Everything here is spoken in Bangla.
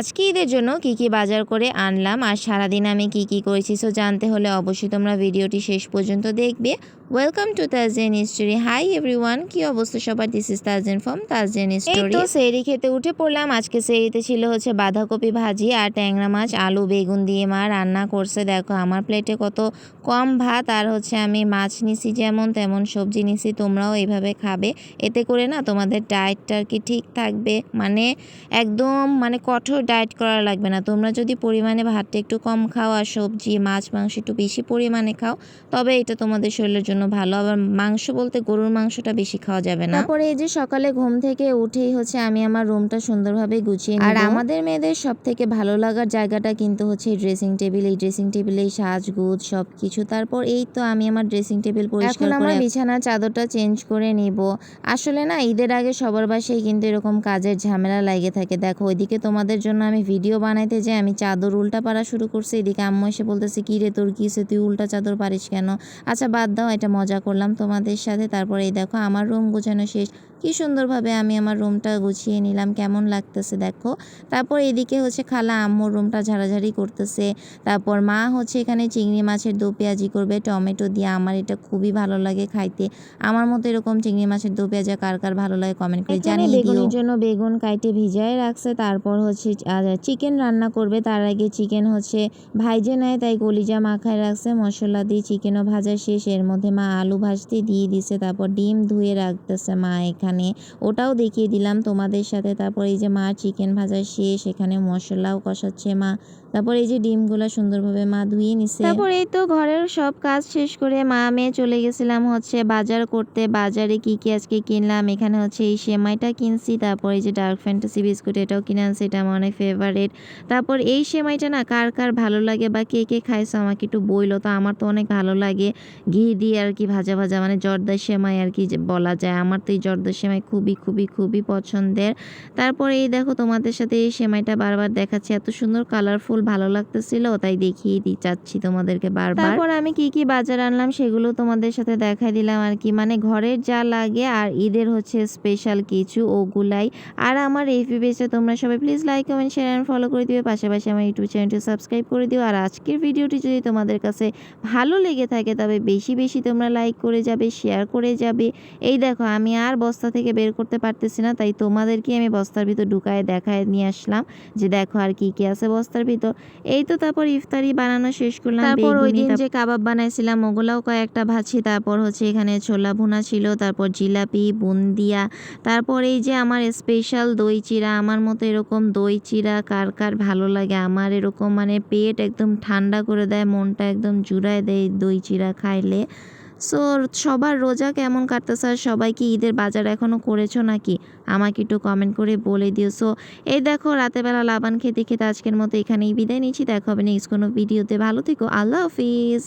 আজকে ঈদের জন্য কি কি বাজার করে আনলাম আর সারাদিন আমি কি কি করেছি, সো জানতে হলে অবশ্যই তোমরা ভিডিওটি শেষ পর্যন্ত দেখবে। Welcome to Tajen story hi everyone কি অবস্থা সবার? This is Tajen from Tajen story তো সেরি খেতে উঠে পড়লাম। আজকে সেরিতে ছিল হচ্ছে বাঁধাকপি ভাজি আর ট্যাংরা মাছ, আলু, বেগুন দিয়ে মা রান্না করছে। দেখো, আমার প্লেটে কত কম ভাত আর হচ্ছে আমি মাছ নিছি যেমন তেমন সবজি নিছি, তোমরাও এইভাবে খাবে। এতে করে না তোমাদের ডায়েটটা আর কি ঠিক থাকবে। মানে একদম মানে কঠোর ডায়েট করা লাগবে না। তোমরা যদি পরিমাণে ভাতটা একটু কম খাও আর সবজি, মাছ, মাংস একটু বেশি পরিমাণে খাও, তবে এটা তোমাদের শরীরের জন্য ভালো। আবার মাংস বলতে গরুর মাংসটা বেশি খাওয়া যাবে না। তারপরে এই যে সকালে ঘুম থেকে উঠেই হচ্ছে আমি আমার রুমটা সুন্দরভাবে গুছিয়ে আর আমাদের মেয়েদের সব থেকে ভালো লাগার জায়গাটা কিন্তু হচ্ছে ড্রেসিং টেবিল এই ড্রেসিং টেবিলে সাজগুজ সব কিছু তারপর এই তো আমি আমার ড্রেসিং টেবিল পরিষ্কার করে আমার বিছানার চাদরটা চেঞ্জ করে নিব। আসলে না ঈদের আগে সবার বাসায় কিন্তু এরকম কাজের ঝামেলা লাগে থাকে। দেখো ওইদিকে তোমাদের জন্য আমি ভিডিও বানাইতে যাই আমি চাদর উল্টা পারা শুরু করছি। এদিকে আম্মু এসে বলতেছে কি রে তোর কি? তুই উল্টা চাদর পারিস কেন? আচ্ছা বাদ দাও এটা মজা করলাম তোমাদের সাথে। তারপরে এই দেখো আমার রুম গোছানো শেষ। কি সুন্দরভাবে আমি আমার রুমটা গুছিয়ে নিলাম কেমন লাগতেছে দেখো। তারপর এদিকে হচ্ছে খালা আম্মুর রুমটা ঝাড়াঝাড়ি করতেছে। তারপর মা হচ্ছে এখানে চিংড়ি মাছের দো পেঁয়াজি করবে টমেটো দিয়ে। আমার এটা খুবই ভালো লাগে খাইতে। আমার মতো এরকম চিংড়ি মাছের দো পেঁয়াজা কার কার ভালো লাগে কমেন্ট করে জানিয়ে বেগুনের জন্য বেগুন কাইটে ভিজায় রাখছে। তারপর হচ্ছে চিকেন রান্না করবে। তার আগে চিকেন হচ্ছে ভাইজে নেয় তাই কলিজা মাখায় রাখছে। মশলা দিয়ে চিকেনও ভাজা শেষ। এর মধ্যে মা আলু ভাজতে দিয়ে দিছে। তারপর ডিম ধুয়ে রাখতেছে মা এখানে। ওটাও দেখিয়ে দিলাম তোমাদের সাথে। তারপর এই যে মা চিকেন ভাজা শেষ, এখানে মশলাও কষাচ্ছে মা। তারপর এই যে ডিমগুলো সুন্দরভাবে মা ধুয়ে নিছে। তারপর এই তো ঘরের সব কাজ শেষ করে মা মেয়ে চলে গেছিলাম হচ্ছে বাজার করতে। বাজারে কি কি আজকে কিনলাম? এখানে হচ্ছে এই সেমাইটা কিনছি। তারপর এই যে ডার্ক ফ্যান্টাসি বিস্কুট এটাও কিনে আনছি। এটা আমার অনেক ফেভারিট তারপর এই সেমাইটা না কার কার ভালো লাগে বা কে কে খাইছো আমাকে একটু বইলো তো আমার তো অনেক ভালো লাগে। ঘি দিয়ে আর কি ভাজা ভাজা মানে জর্দা সেমাই আর কি বলা যায়। আমার তো এই জর্দা সেমাই খুবই খুবই খুবই পছন্দের। তারপরে এই দেখো তোমাদের সাথে এই সেমাইটা বারবার দেখাচ্ছি। এত সুন্দর কালারফুল ভালো লাগতেছিল, তাই দেখিয়ে দি চাচ্ছি তোমাদেরকে বারবার। তারপর আমি কি কি বাজার আনলাম সেগুলো তোমাদের সাথে দেখাই দিলাম আর কি। মানে ঘরের যা লাগে আর ঈদের হচ্ছে স্পেশাল কিছু, ওগুলাই। আর আমার এফবি পেজটা তোমরা সবাই please like comment share and follow করে দিবে। পাশাপাশি আমার ইউটিউব চ্যানেলটি সাবস্ক্রাইব করে দিও। আর আজকের ভিডিওটি যদি তোমাদের কাছে ভালো লেগে থাকে, তবে বেশি বেশি তোমরা লাইক করে যাবে শেয়ার করে যাবে। এই দেখো আমি আর বস্তা থেকে বের করতে পারতেছি না তাই তোমাদেরকে আমি বস্তার ভিতর ঢুকায় দেখায় নিয়ে আসলাম যে দেখো আর কি কি আছে বস্তার ভিতর। এই তো তারপর ইফতারি বানানো শেষ করলাম তারপর ওই দিন যে কাবাব বানাইছিলাম ওগুলাও কয়েকটা ভাজি তারপর হচ্ছে এখানে ছোলা ভুনা ছিল তারপর জিলাপি বুন্দিয়া তারপর এই যে আমার স্পেশাল দই চিরা আমার মতো এরকম দই চিরা কার কার ভালো লাগে আমার এরকম মানে পেট একদম ঠান্ডা করে দেয় মনটা একদম জুড়ায় দেয় দই চিরা খাইলে। সো সবার রোজা কেমন কাটতেছে স্যার সবাই কি ঈদের বাজার এখনও করেছ নাকি? আমাকে একটু কমেন্ট করে বলে দিও। সো এই দেখো রাতেবেলা লাবান খেতে খেতে আজকের মতো এখানেই বিদায় নিচ্ছি। দেখা হবে নেক্সট কোনো ভিডিওতে ভালো থেকো। আল্লাহ হাফিজ।